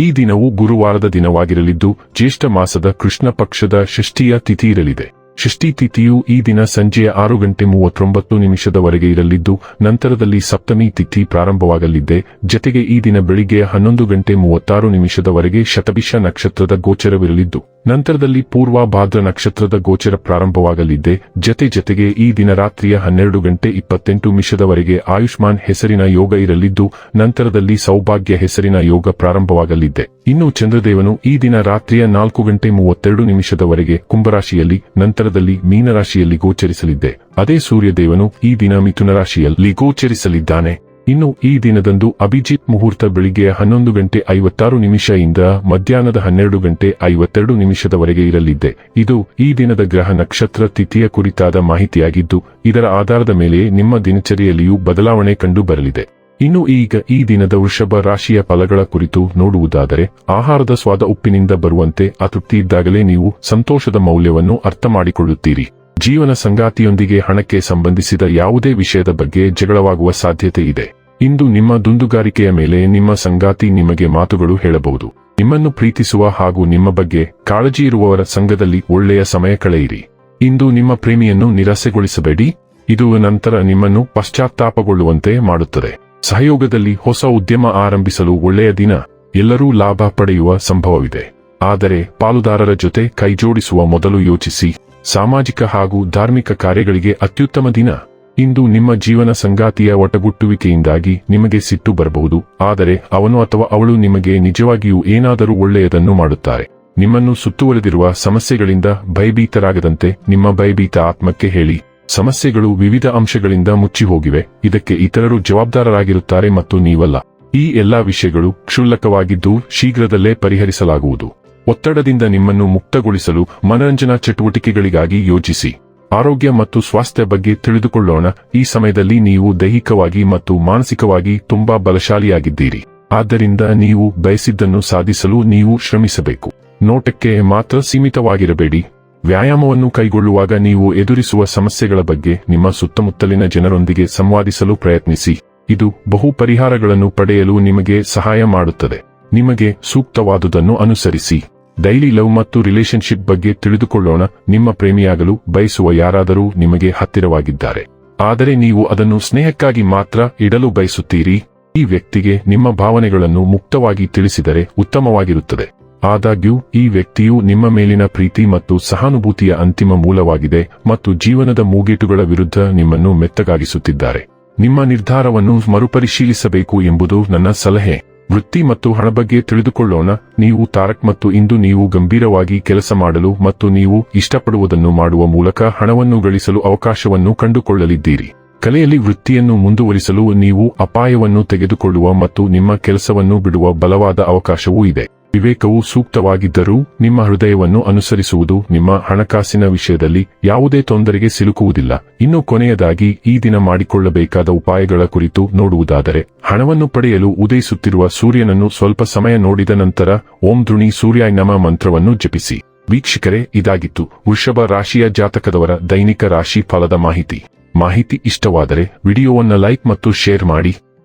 ಈ ದಿನವು ಗುರುವಾರದ ದಿನವಾಗಿರಲಿದ್ದು, ಜ್ಯೇಷ್ಠ ಮಾಸದ ಕೃಷ್ಣ ಪಕ್ಷದ ಷಷ್ಠಿಯ ತಿಥಿ ಇರಲಿದೆ. ಷಷ್ಠಿ ತಿಥಿಯು ಈ ದಿನ ಸಂಜೆಯ ಆರು ಗಂಟೆ ಮೂವತ್ತೊಂಬತ್ತು ನಿಮಿಷದವರೆಗೆ ಇರಲಿದ್ದು, ನಂತರದಲ್ಲಿ ಸಪ್ತಮಿ ತಿಥಿ ಪ್ರಾರಂಭವಾಗಲಿದೆ. ಜತೆಗೆ ಈ ದಿನ ಬೆಳಿಗ್ಗೆ ಹನ್ನೊಂದು ಗಂಟೆ ಮೂವತ್ತಾರು ನಿಮಿಷದವರೆಗೆ ಶತಭಿಷ ನಕ್ಷತ್ರದ ಗೋಚರವಿರಲಿದ್ದು. ನಂತರದಲ್ಲಿ ಪೂರ್ವ ಭಾದ್ರ ನಕ್ಷತ್ರದ ಗೋಚರ ಪ್ರಾರಂಭವಾಗಲಿದ್ದೆ. ಜತೆ ಜತೆಗೆ ಈ ದಿನ ರಾತ್ರಿಯ ಹನ್ನೆರಡು ಗಂಟೆ ಇಪ್ಪತ್ತೆಂಟು ನಿಮಿಷದವರೆಗೆ ಆಯುಷ್ಮಾನ್ ಹೆಸರಿನ ಯೋಗ ಇರಲಿದ್ದು, ನಂತರದಲ್ಲಿ ಸೌಭಾಗ್ಯ ಹೆಸರಿನ ಯೋಗ ಪ್ರಾರಂಭವಾಗಲಿದ್ದೆ. ಇನ್ನು ಚಂದ್ರದೇವನು ಈ ದಿನ ರಾತ್ರಿಯ ನಾಲ್ಕು ಗಂಟೆ ಮೂವತ್ತೆರಡು ನಿಮಿಷದವರೆಗೆ ಕುಂಭರಾಶಿಯಲ್ಲಿ, ನಂತರದಲ್ಲಿ ಮೀನರಾಶಿಯಲ್ಲಿ ಗೋಚರಿಸಲಿದ್ದೆ. ಅದೇ ಸೂರ್ಯದೇವನು ಈ ದಿನ ಮಿಥುನ ರಾಶಿಯಲ್ಲಿ ಗೋಚರಿಸಲಿದ್ದಾನೆ. ಇನ್ನು ಈ ದಿನದಂದು ಅಭಿಜಿತ್ ಮುಹೂರ್ತ ಬೆಳಿಗ್ಗೆ ಹನ್ನೊಂದು ಗಂಟೆ ಐವತ್ತಾರು ನಿಮಿಷದಿಂದ ಮಧ್ಯಾಹ್ನದ ಹನ್ನೆರಡು ಗಂಟೆ ಐವತ್ತೆರಡು ನಿಮಿಷದವರೆಗೆ ಇರಲಿದ್ದೆ. ಇದು ಈ ದಿನದ ಗ್ರಹ ನಕ್ಷತ್ರ ತಿಥಿಯ ಕುರಿತಾದ ಮಾಹಿತಿಯಾಗಿದ್ದು, ಇದರ ಆಧಾರದ ಮೇಲೆ ನಿಮ್ಮ ದಿನಚರಿಯಲ್ಲಿಯೂ ಬದಲಾವಣೆ ಕಂಡು ಬರಲಿದೆ ಇನ್ನು ಈಗ ಈ ದಿನದ ವೃಷಭ ರಾಶಿಯ ಫಲಗಳ ಕುರಿತು ನೋಡುವುದಾದರೆ, ಆಹಾರದ ಸ್ವಾದ ಉಪ್ಪಿನಿಂದ ಬರುವಂತೆ ಅತೃಪ್ತಿ ಇದ್ದಾಗಲೇ ನೀವು ಸಂತೋಷದ ಮೌಲ್ಯವನ್ನು ಅರ್ಥ ಮಾಡಿಕೊಳ್ಳುತ್ತೀರಿ. ಜೀವನ ಸಂಗಾತಿಯೊಂದಿಗೆ ಹಣಕ್ಕೆ ಸಂಬಂಧಿಸಿದ ಯಾವುದೇ ವಿಷಯದ ಬಗ್ಗೆ ಜಗಳವಾಗುವ ಸಾಧ್ಯತೆ ಇದೆ. ಇಂದು ನಿಮ್ಮ ದುಂದುಗಾರಿಕೆಯ ಮೇಲೆ ನಿಮ್ಮ ಸಂಗಾತಿ ನಿಮಗೆ ಮಾತುಗಳು ಹೇಳಬಹುದು. ನಿಮ್ಮನ್ನು ಪ್ರೀತಿಸುವ ಹಾಗೂ ನಿಮ್ಮ ಬಗ್ಗೆ ಕಾಳಜಿ ಇರುವವರ ಸಂಘದಲ್ಲಿ ಒಳ್ಳೆಯ ಸಮಯ ಕಳೆಯಿರಿ. ಇಂದು ನಿಮ್ಮ ಪ್ರೇಮಿಯನ್ನು ನಿರಾಸೆಗೊಳಿಸಬೇಡಿ. ಇದು ನಂತರ ನಿಮ್ಮನ್ನು ಪಶ್ಚಾತ್ತಾಪಗೊಳ್ಳುವಂತೆ ಮಾಡುತ್ತದೆ. ಸಹಯೋಗದಲ್ಲಿ ಹೊಸ ಉದ್ಯಮ ಆರಂಭಿಸಲು ಒಳ್ಳೆಯ ದಿನ, ಎಲ್ಲರೂ ಲಾಭ ಪಡೆಯುವ ಸಂಭವವಿದೆ. ಆದರೆ ಪಾಲುದಾರರ ಜೊತೆ ಕೈಜೋಡಿಸುವ ಮೊದಲು ಯೋಚಿಸಿ. ಸಾಮಾಜಿಕ ಹಾಗೂ ಧಾರ್ಮಿಕ ಕಾರ್ಯಗಳಿಗೆ ಅತ್ಯುತ್ತಮ ದಿನ. ಇಂದು ನಿಮ್ಮ ಜೀವನ ಸಂಗಾತಿಯ ಒಟಗುಟ್ಟುವಿಕೆಯಿಂದಾಗಿ ನಿಮಗೆ ಸಿಟ್ಟು ಬರಬಹುದು. ಆದರೆ ಅವನು ಅಥವಾ ಅವಳು ನಿಮಗೆ ನಿಜವಾಗಿಯೂ ಏನಾದರೂ ಒಳ್ಳೆಯದನ್ನು ಮಾಡುತ್ತಾರೆ. ನಿಮ್ಮನ್ನು ಸುತ್ತುವರೆದಿರುವ ಸಮಸ್ಯೆಗಳಿಂದ ಭಯಭೀತರಾಗದಂತೆ ನಿಮ್ಮ ಭಯಭೀತ ಆತ್ಮಕ್ಕೆ ಹೇಳಿ. ಸಮಸ್ಯೆಗಳು ವಿವಿಧ ಅಂಶಗಳಿಂದ ಮುಚ್ಚಿ ಹೋಗಿವೆ ಇದಕ್ಕೆ ಇತರರು ಜವಾಬ್ದಾರರಾಗಿರುತ್ತಾರೆ ಮತ್ತು ನೀವಲ್ಲ. ಈ ಎಲ್ಲಾ ವಿಷಯಗಳು ಕ್ಷುಲ್ಲಕವಾಗಿದ್ದು ಶೀಘ್ರದಲ್ಲೇ ಪರಿಹರಿಸಲಾಗುವುದು. ಒತ್ತಡದಿಂದ ನಿಮ್ಮನ್ನು ಮುಕ್ತಗೊಳಿಸಲು ಮನರಂಜನಾ ಚಟುವಟಿಕೆಗಳಿಗಾಗಿ ಯೋಚಿಸಿ. ಆರೋಗ್ಯ ಮತ್ತು ಸ್ವಾಸ್ಥ್ಯ ಬಗ್ಗೆ ತಿಳಿದುಕೊಳ್ಳೋಣ. ಈ ಸಮಯದಲ್ಲಿ ನೀವು ದೈಹಿಕವಾಗಿ ಮತ್ತು ಮಾನಸಿಕವಾಗಿ ತುಂಬಾ ಬಲಶಾಲಿಯಾಗಿದ್ದೀರಿ. ಆದ್ದರಿಂದ ನೀವು ಬಯಸಿದ್ದನ್ನು ಸಾಧಿಸಲು ನೀವು ಶ್ರಮಿಸಬೇಕು. ನೋಟಕ್ಕೆ ಮಾತ್ರ ಸೀಮಿತವಾಗಿರಬೇಡಿ. ವ್ಯಾಯಾಮವನ್ನು ಕೈಗೊಳ್ಳುವಾಗ ನೀವು ಎದುರಿಸುವ ಸಮಸ್ಯೆಗಳ ಬಗ್ಗೆ ನಿಮ್ಮ ಸುತ್ತಮುತ್ತಲಿನ ಜನರೊಂದಿಗೆ ಸಂವಾದಿಸಲು ಪ್ರಯತ್ನಿಸಿ. ಇದು ಬಹು ಪರಿಹಾರಗಳನ್ನು ಪಡೆಯಲು ನಿಮಗೆ ಸಹಾಯ ಮಾಡುತ್ತದೆ. ನಿಮಗೆ ಸೂಕ್ತವಾದುದನ್ನು ಅನುಸರಿಸಿ. ಡೈಲಿ ಲವ್ ಮತ್ತು ರಿಲೇಶನ್ಶಿಪ್ ಬಗ್ಗೆ ತಿಳಿದುಕೊಳ್ಳೋಣ. ನಿಮ್ಮ ಪ್ರೇಮಿಯಾಗಲು ಬಯಸುವ ಯಾರಾದರೂ ನಿಮಗೆ ಹತ್ತಿರವಾಗಿದ್ದಾರೆ. ಆದರೆ ನೀವು ಅದನ್ನು ಸ್ನೇಹಕ್ಕಾಗಿ ಮಾತ್ರ ಇಡಲು ಬಯಸುತ್ತೀರಿ. ಈ ವ್ಯಕ್ತಿಗೆ ನಿಮ್ಮ ಭಾವನೆಗಳನ್ನು ಮುಕ್ತವಾಗಿ ತಿಳಿಸಿದರೆ ಉತ್ತಮವಾಗಿರುತ್ತದೆ. ಆದಾಗ್ಯೂ, ಈ ವ್ಯಕ್ತಿಯು ನಿಮ್ಮ ಮೇಲಿನ ಪ್ರೀತಿ ಮತ್ತು ಸಹಾನುಭೂತಿಯ ಅಂತಿಮ ಮೂಲವಾಗಿದೆ ಮತ್ತು ಜೀವನದ ಮೂಗೇಟುಗಳ ವಿರುದ್ಧ ನಿಮ್ಮನ್ನು ಮೆತ್ತಗಾಗಿಸುತ್ತಿದ್ದಾರೆ. ನಿಮ್ಮ ನಿರ್ಧಾರವನ್ನು ಮರುಪರಿಶೀಲಿಸಬೇಕು ಎಂಬುದು ನನ್ನ ಸಲಹೆ. ವೃತ್ತಿ ಮತ್ತು ಹಣ ಬಗ್ಗೆ ತಿಳಿದುಕೊಳ್ಳೋಣ. ನೀವು ತಾರಕ್ ಮತ್ತು ಇಂದು ನೀವು ಗಂಭೀರವಾಗಿ ಕೆಲಸ ಮಾಡಲು ಮತ್ತು ನೀವು ಇಷ್ಟಪಡುವುದನ್ನು ಮಾಡುವ ಮೂಲಕ ಹಣವನ್ನು ಗಳಿಸಲು ಅವಕಾಶವನ್ನು ಕಂಡುಕೊಳ್ಳಲಿದ್ದೀರಿ. ಕಲೆಯಲ್ಲಿ ವೃತ್ತಿಯನ್ನು ಮುಂದುವರಿಸಲು ನೀವು ಅಪಾಯವನ್ನು ತೆಗೆದುಕೊಳ್ಳುವ ಮತ್ತು ನಿಮ್ಮ ಕೆಲಸವನ್ನು ಬಿಡುವ ಬಲವಾದ ಅವಕಾಶವೂ ಇದೆ. ವಿವೇಕವು ಸೂಕ್ತವಾಗಿದ್ದರೂ ನಿಮ್ಮ ಹೃದಯವನ್ನು ಅನುಸರಿಸುವುದು ನಿಮ್ಮ ಹಣಕಾಸಿನ ವಿಷಯದಲ್ಲಿ ಯಾವುದೇ ತೊಂದರೆಗೆ ಸಿಲುಕುವುದಿಲ್ಲ. ಇನ್ನು ಕೊನೆಯದಾಗಿ ಈ ದಿನ ಮಾಡಿಕೊಳ್ಳಬೇಕಾದ ಉಪಾಯಗಳ ಕುರಿತು ನೋಡುವುದಾದರೆ, ಹಣವನ್ನು ಪಡೆಯಲು ಉದಯಿಸುತ್ತಿರುವ ಸೂರ್ಯನನ್ನು ಸ್ವಲ್ಪ ಸಮಯ ನೋಡಿದ ನಂತರ ಓಂ ಧೃಣಿ ಸೂರ್ಯ ನಮ ಮಂತ್ರವನ್ನು ಜಪಿಸಿ. ವೀಕ್ಷಕರೇ, ಇದಾಗಿತ್ತು ವೃಷಭ ರಾಶಿಯ ಜಾತಕದವರ ದೈನಿಕ ರಾಶಿ ಫಲದ ಮಾಹಿತಿ. ಮಾಹಿತಿ ಇಷ್ಟವಾದರೆ ವಿಡಿಯೋವನ್ನು ಲೈಕ್ ಮತ್ತು ಶೇರ್ ಮಾಡಿ.